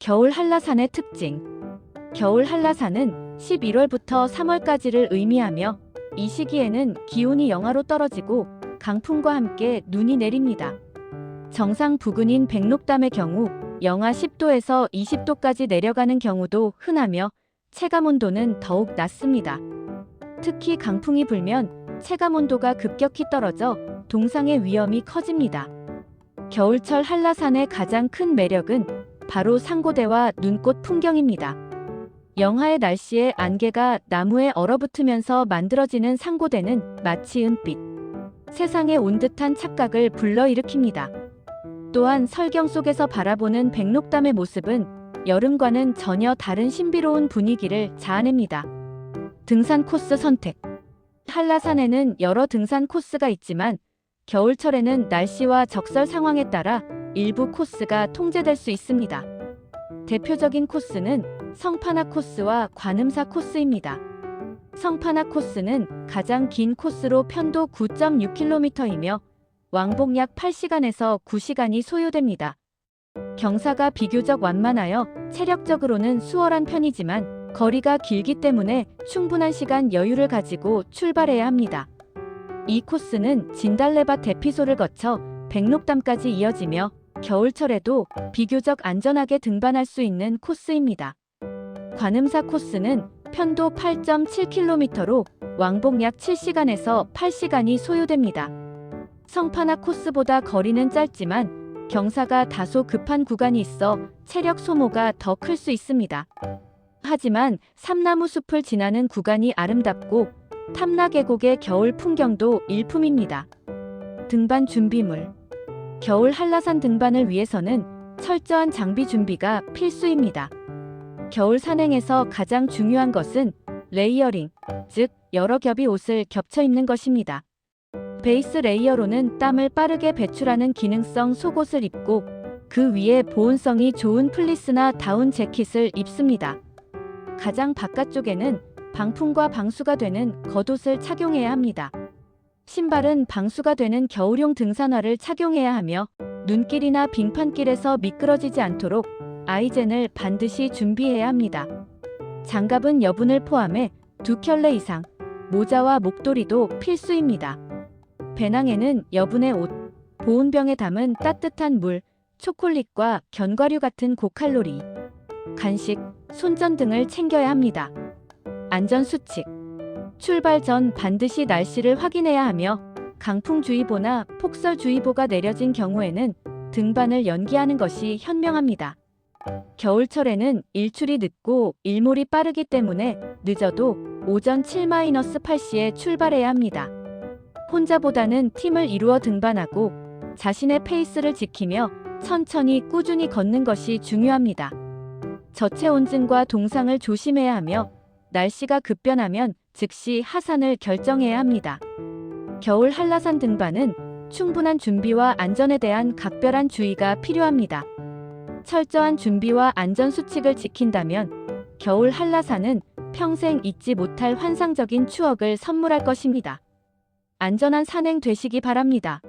겨울 한라산의 특징. 겨울 한라산은 11월부터 3월까지를 의미하며 이 시기에는 기온이 영하로 떨어지고 강풍과 함께 눈이 내립니다. 정상 부근인 백록담의 경우 영하 10도에서 20도까지 내려가는 경우도 흔하며 체감 온도는 더욱 낮습니다. 특히 강풍이 불면 체감 온도가 급격히 떨어져 동상의 위험이 커집니다. 겨울철 한라산의 가장 큰 매력은 바로 상고대와 눈꽃 풍경입니다. 영하의 날씨에 안개가 나무에 얼어붙으면서 만들어지는 상고대는 마치 은빛, 세상에 온 듯한 착각을 불러일으킵니다. 또한 설경 속에서 바라보는 백록담의 모습은 여름과는 전혀 다른 신비로운 분위기를 자아냅니다. 등산 코스 선택 한라산에는 여러 등산 코스가 있지만 겨울철에는 날씨와 적설 상황에 따라 일부 코스가 통제될 수 있습니다. 대표적인 코스는 성파나 코스와 관음사 코스입니다. 성파나 코스는 가장 긴 코스로 편도 9.6km이며 왕복 약 8시간에서 9시간이 소요됩니다. 경사가 비교적 완만하여 체력적으로는 수월한 편이지만 거리가 길기 때문에 충분한 시간 여유를 가지고 출발해야 합니다. 이 코스는 진달래밭 대피소를 거쳐 백록담까지 이어지며 겨울철에도 비교적 안전하게 등반할 수 있는 코스입니다. 관음사 코스는 편도 8.7km로 왕복 약 7시간에서 8시간이 소요됩니다. 성파나 코스보다 거리는 짧지만 경사가 다소 급한 구간이 있어 체력 소모가 더 클 수 있습니다. 하지만 삼나무 숲을 지나는 구간이 아름답고 탐라 계곡의 겨울 풍경도 일품입니다. 등반 준비물 겨울 한라산 등반을 위해서는 철저한 장비 준비가 필수입니다. 겨울 산행에서 가장 중요한 것은 레이어링, 즉 여러 겹의 옷을 겹쳐 입는 것입니다. 베이스 레이어로는 땀을 빠르게 배출하는 기능성 속옷을 입고 그 위에 보온성이 좋은 플리스나 다운 재킷을 입습니다. 가장 바깥쪽에는 방풍과 방수가 되는 겉옷을 착용해야 합니다. 신발은 방수가 되는 겨울용 등산화를 착용해야 하며 눈길이나 빙판길에서 미끄러지지 않도록 아이젠을 반드시 준비해야 합니다. 장갑은 여분을 포함해 두 켤레 이상, 모자와 목도리도 필수입니다. 배낭에는 여분의 옷, 보온병에 담은 따뜻한 물, 초콜릿과 견과류 같은 고칼로리, 간식, 손전 등을 챙겨야 합니다. 안전수칙. 출발 전 반드시 날씨를 확인해야 하며 강풍주의보나 폭설주의보가 내려진 경우에는 등반을 연기하는 것이 현명합니다. 겨울철에는 일출이 늦고 일몰이 빠르기 때문에 늦어도 오전 7-8시에 출발해야 합니다. 혼자보다는 팀을 이루어 등반하고 자신의 페이스를 지키며 천천히 꾸준히 걷는 것이 중요합니다. 저체온증과 동상을 조심해야 하며 날씨가 급변하면 즉시 하산을 결정해야 합니다. 겨울 한라산 등반은 충분한 준비와 안전에 대한 각별한 주의가 필요합니다. 철저한 준비와 안전 수칙을 지킨다면 겨울 한라산은 평생 잊지 못할 환상적인 추억을 선물할 것입니다. 안전한 산행 되시기 바랍니다.